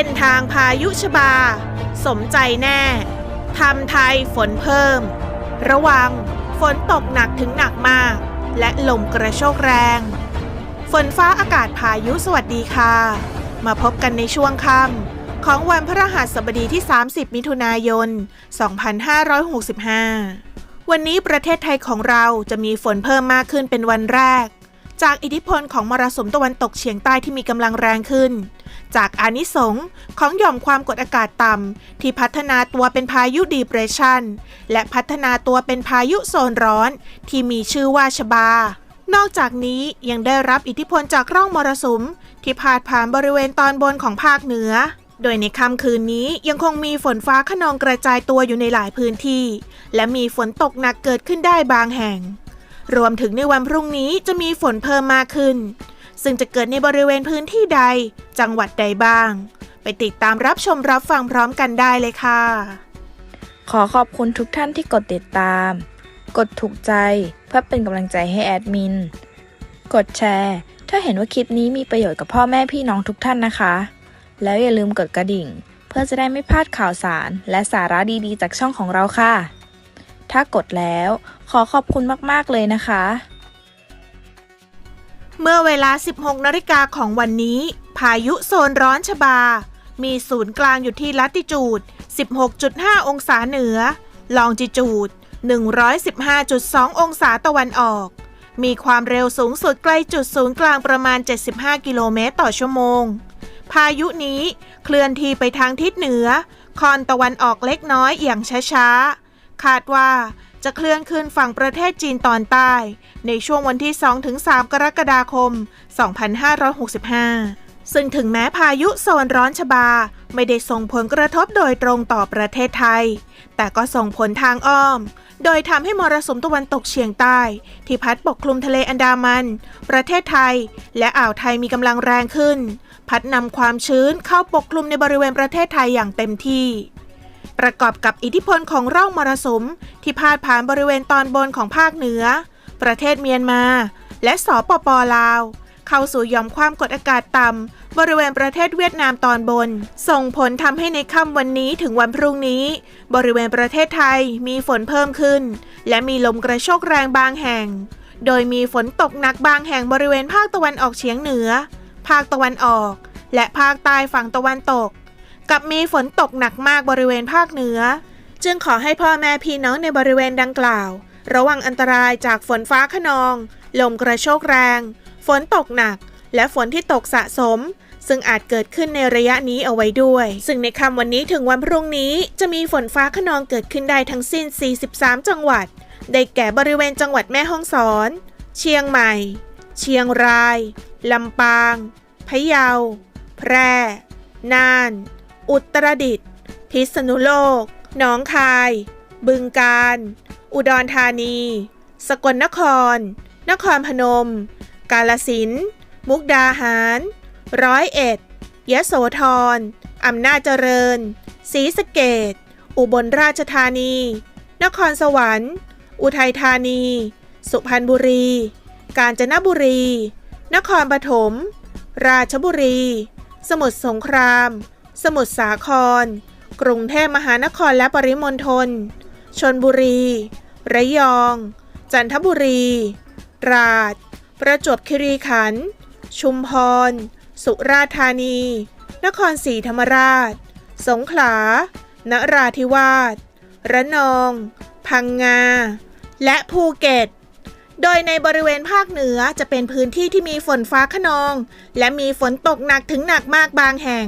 ส้นทางพายุชบา สมใจแน่ทำไทยฝนเพิ่ม ระวังฝนตกหนักถึงหนักมาก และลมกระโชกแรง ฝนฟ้าอากาศพายุสวัสดีค่ะ มาพบกันในช่วงค่ำของวันพระหัสบดีที่ 30 มิถุนายน 2565 วันนี้ประเทศไทยของเราจะมีฝนเพิ่มมากขึ้นเป็นวันแรก จากอิทธิพลของมรสุมตะวันตกเฉียงใต้ที่มีกำลังแรงขึ้น จากอานิสงของหย่อมความกดอากาศต่ำที่พัฒนาตัวเป็นพายุดีเพรสชันและพัฒนาตัวเป็นพายุโซนร้อน ที่มีชื่อว่าชบา นอกจากนี้ยังได้รับอิทธิพลจากร่องมรสุม ที่พาดผ่านบริเวณตอนบนของภาคเหนือโดยในค่ำคืนนี้ยังคงมีฝนฟ้าขนองกระจายตัวอยู่ในหลายพื้นที่ และมีฝนตกหนักเกิดขึ้นได้บางแห่ง รวมถึงในวันพรุ่งนี้จะมีฝนเพิ่มมากขึ้น ซึ่งจะเกิดในบริเวณพื้นที่ใด จังหวัดใดบ้าง ไปติดตามรับชมรับฟังพร้อมกันได้เลยค่ะ ขอขอบคุณทุกท่านที่กดติดตาม กดถูกใจเพื่อเป็นกำลังใจให้แอดมิน กดแชร์ ถ้าเห็นว่าคลิปนี้มีประโยชน์กับพ่อแม่พี่น้องทุกท่านนะคะ แล้วอย่าลืมกดกระดิ่ง เพื่อจะได้ไม่พลาดข่าวสาร และสาระดีๆ จากช่องของเราค่ะ ถ้ากดแล้ว ขอขอบคุณมาก ๆ เลยนะคะ เมื่อเวลา 16นาฬิกาของวันนี้ พายุโซนร้อนชบา มีศูนย์กลางอยู่ที่ลัติจูด 16.5 องศาเหนือ ลองจิจูด 115.2 องศาตะวันออก มีความเร็วสูงสุดใกล้จุดศูนย์กลางประมาณ 75 กิโลเมตรต่อชั่วโมง พายุนี้เคลื่อนที่ไปทางทิศเหนือคอนตะวันออกเล็กน้อยอย่างช้าๆ คาดว่าจะเคลื่อนขึ้นฝั่งประเทศจีนตอนใต้ ในช่วงวันที่ 2-3 กรกฎาคม 2565 ซึ่งถึงแม้พายุโซนร้อนชบา ไม่ได้ส่งผลกระทบโดยตรงต่อประเทศไทย แต่ก็ส่งผลทางอ้อม โดยทำให้มรสุมตะวันตกเฉียงใต้ ที่พัดปกคลุมทะเลอันดามัน ประเทศไทย และอ่าวไทยมีกำลังแรงขึ้น พัดนำความชื้นเข้าปกคลุมในบริเวณประเทศไทยอย่างเต็มที่ ประกอบกับอิทธิพลของร่องมรสุม ที่พาดผ่านบริเวณตอนบนของภาคเหนือ ประเทศเมียนมา และสปปลาว เข้าสู่หย่อมความกดอากาศต่ำบริเวณประเทศเวียดนามตอนบน ส่งผลทำให้ในค่ำวันนี้ถึงวันพรุ่งนี้ บริเวณประเทศไทยมีฝนเพิ่มขึ้น และมีลมกระโชกแรงบางแห่ง โดยมีฝนตกหนักบางแห่งบริเวณภาคตะวันออกเฉียงเหนือ ภาคตะวันออก และภาคใต้ฝั่งตะวันตก กับมีฝนตกหนักมากบริเวณภาคเหนือ จึงขอให้พ่อแม่พี่น้องในบริเวณดังกล่าว ระวังอันตรายจากฝนฟ้าขนอง ลมกระโชกแรง ฝนตกหนัก และฝนที่ตกสะสม ซึ่งอาจเกิดขึ้นในระยะนี้เอาไว้ด้วย ซึ่งในค่ำวันนี้ถึงวันพรุ่งนี้จะมีฝนฟ้าขนองเกิดขึ้นได้ทั้งสิ้น 43 จังหวัด ได้แก่บริเวณจังหวัดแม่ฮ่องสอน เชียงใหม่ เชียงราย ลำปาง พะเยา แพร่ น่าน อุตรดิตถ์พิษณุโลก หนองคาย บึงกาฬ อุดรธานี สกลนคร นครพนม กาลสิน มุกดาหาร ร้อยเอ็ด ยะโสธร อำนาจเจริญ ศรีสะเกดอุบลราชธานี นครสวรรค์ อุทัยธานี สุพรรณบุรี กาญจนบุรี นครปฐม ราชบุรี สมุทรสงคราม สมุทรสาคร กรุงเทพมหานครและปริมณฑล ชนบุรี ระยอง จันทบุรีตราดประจวบคีรีขันธ์ ชุมพร สุราษฎร์ธานี นครศรีธรรมราช สงขลา นราธิวาส ระนอง พังงา และภูเก็ต โดยในบริเวณภาคเหนือจะเป็นพื้นที่ที่มีฝนฟ้าขนอง และมีฝนตกหนักถึงหนักมากบางแห่ง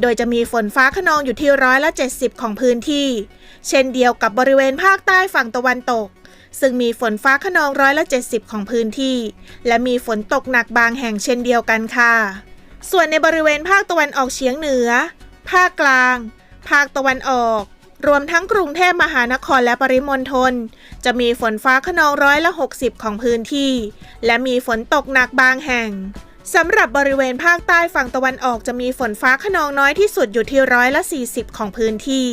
โดยจะมีฝนฟ้าขนองอยู่ที่ร้อยละ 70 ของพื้นที่ เช่นเดียวกับบริเวณภาคใต้ฝั่งตะวันตก ซึ่งมีฝนฟ้าขนองร้อยละ 70 ของพื้นที่ และมีฝนตกหนักบางแห่งเช่นเดียวกันค่ะ ส่วนในบริเวณภาคตะวันออกเฉียงเหนือ ภาคกลาง ภาคตะวันออก รวมทั้งกรุงเทพมหานครและปริมณฑลจะมีฝนฟ้าขนองร้อยละ 60 ของพื้นที่ และมีฝนตกหนักบางแห่งสำหรับบริเวณภาคใต้ฝั่งตะวันออกจะมีฝนฟ้าขนองน้อยที่สุดอยู่ที่ร้อยละ 40 ของพื้นที่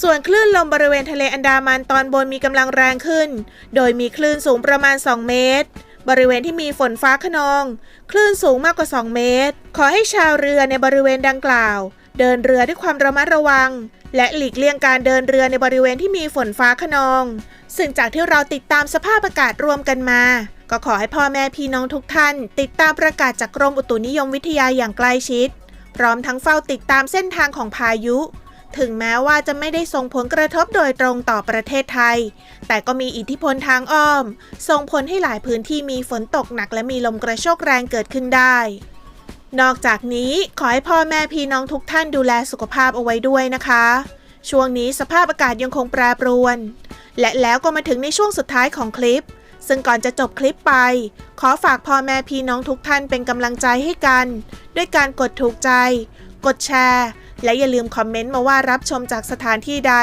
ส่วนคลื่นลมบริเวณทะเลอันดามันตอนบนมีกำลังแรงขึ้น โดยมีคลื่นสูงประมาณ 2 เมตร บริเวณที่มีฝนฟ้าขนอง คลื่นสูงมากกว่า 2 เมตร ขอให้ชาวเรือในบริเวณดังกล่าว เดินเรือด้วยความระมัดระวัง และหลีกเลี่ยงการเดินเรือในบริเวณที่มีฝนฟ้าขนอง ซึ่งจากที่เราติดตามสภาพอากาศรวมกันมา ก็ขอให้พ่อแม่พี่น้องทุกท่าน ติดตามประกาศจากกรมอุตุนิยมวิทยาอย่างใกล้ชิด พร้อมทั้งเฝ้าติดตามเส้นทางของพายุ ถึงแม้ว่าจะไม่ได้ส่งผลกระทบโดยตรงต่อประเทศไทย แต่ก็มีอิทธิพลทางอ้อม ส่งผลให้หลายพื้นที่มีฝนตกหนักและมีลมกระโชกแรงเกิดขึ้นได้ นอกจากนี้ขอให้พ่อแม่พี่น้องทุกท่านดูแลสุขภาพเอาไว้ด้วยนะคะ ช่วงนี้สภาพอากาศยังคงแปรปรวน และแล้วก็มาถึงในช่วงสุดท้ายของคลิป ซึ่งก่อนจะจบคลิปไป ขอฝากพ่อแม่พี่น้องทุกท่านเป็นกำลังใจให้กัน ด้วยการกดถูกใจ กดแชร์ และอย่าลืมคอมเมนต์มาว่ารับชมจากสถานที่ใด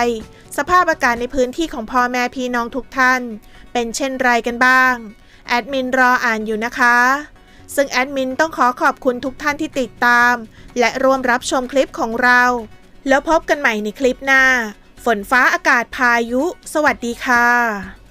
สภาพอากาศในพื้นที่ของพ่อแม่พี่น้องทุกท่าน เป็นเช่นไรกันบ้างแอดมินรออ่านอยู่นะคะ ซึ่งแอดมินต้องขอขอบคุณทุกท่านที่ติดตาม และร่วมรับชมคลิปของเรา แล้วพบกันใหม่ในคลิปหน้า ฝนฟ้าอากาศพายุ สวัสดีค่ะ